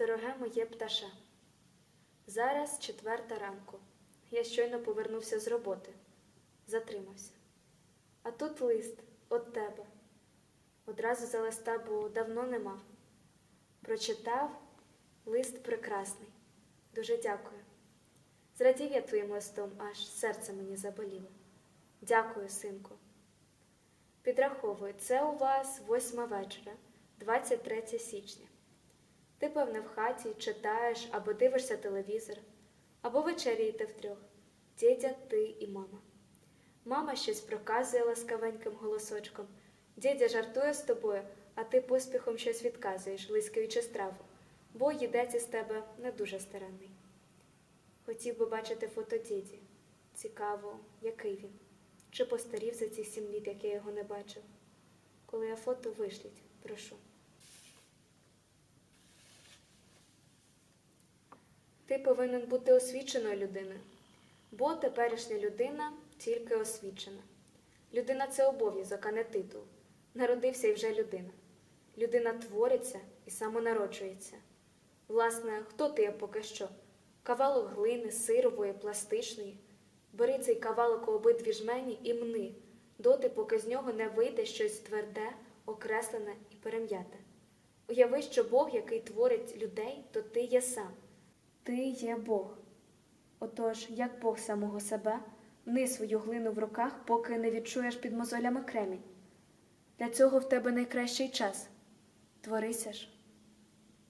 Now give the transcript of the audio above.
Дороге моє пташе, зараз четверта ранку. Я щойно повернувся з роботи, затримався. А тут лист від тебе. Одразу за листа, бо давно нема. Прочитав лист прекрасний. Дуже дякую. Зрадів я твоїм листом, аж серце мені заболіло. Дякую, синку. Підраховую, це у вас восьма вечора, 23 січня. Ти, певне, в хаті читаєш або дивишся телевізор, або вечеряєте втрьох дідя, ти і мама. Мама щось проказує ласкавеньким голосочком, дідя жартує з тобою, а ти поспіхом щось відказуєш, лискаючи страву, бо їдець із тебе не дуже старанний. Хотів би бачити фото діді. Цікаво, який він. Чи постарів за ці сім літ, як я його не бачив. Коли я фото вишліть, прошу. Ти повинен бути освіченою людиною, бо теперішня людина тільки освічена. Людина це обов'язок, а не титул. Народився і вже людина. Людина твориться і самонароджується. Власне, хто ти є поки що? Кавалок глини, сирової, пластичної. Бери цей кавалок у обидві жмені і мни, доти, поки з нього не вийде щось тверде, окреслене і перем'яте. Уяви, що Бог, який творить людей, то ти є сам. Ти є Бог. Отож, як Бог самого себе, ни свою глину в руках, поки не відчуєш під мозолями кремінь. Для цього в тебе найкращий час. Творися ж.